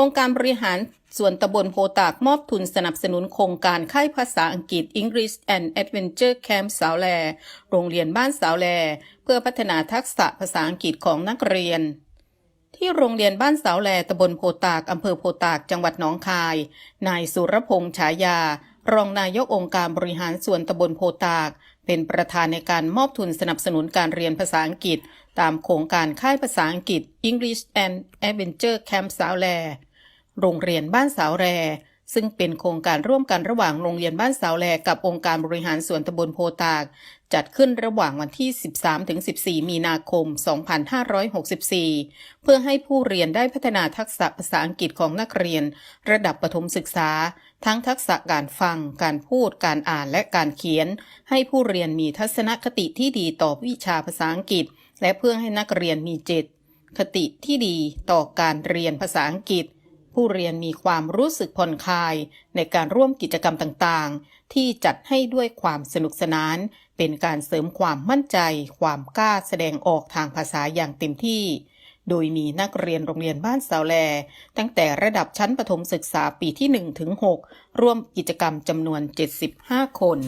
องค์การบริหารส่วนตำบลโพตากมอบทุนสนับสนุนโครงการค่ายภาษาอังกฤษ English and Adventure Camp สาวแล โรงเรียนบ้านสาวแล เพื่อพัฒนาทักษะภาษาอังกฤษของนักเรียน ที่โรงเรียนบ้านสาวแลตำบลโพตากอำเภอโพตากจังหวัดหนองคาย นายสุรพงษ์ฉายา รองนายกองค์การบริหารส่วนตำบลโพตาก เป็นประธานในการมอบทุนสนับสนุนการเรียนภาษาอังกฤษ ตามโครงการค่ายภาษาอังกฤษ English and Adventure Camp สาวแล โรงเรียนบ้านสาวแลซึ่งเป็นโครงการร่วมกันระหว่างโรงเรียนบ้านสาวแลกับองค์การบริหารส่วนตำบลโพตาก จัดขึ้นระหว่างวันที่ 13-14 มีนาคม 2564 เพื่อให้ผู้เรียนได้พัฒนาทักษะภาษาอังกฤษของนักเรียน ระดับประถมศึกษา ทั้งทักษะการฟัง การพูด การอ่านและการเขียน ให้ผู้เรียนมีทัศนคติที่ดีต่อวิชาภาษาอังกฤษ และเพื่อให้นักเรียนมีเจตคติที่ดีต่อการเรียนภาษาอังกฤษ ผู้เรียนมีความรู้สึกผ่อนคลายในการร่วมกิจกรรมต่างๆ ที่จัดให้ด้วยความสนุกสนาน เป็นการเสริมความมั่นใจ ความกล้าแสดงออกทางภาษาอย่างเต็มที่ โดยมีนักเรียนโรงเรียนบ้านสาวแล ตั้งแต่ระดับชั้นประถมศึกษาปีที่ 1 ถึง 6 ร่วมกิจกรรมจำนวน 75 คน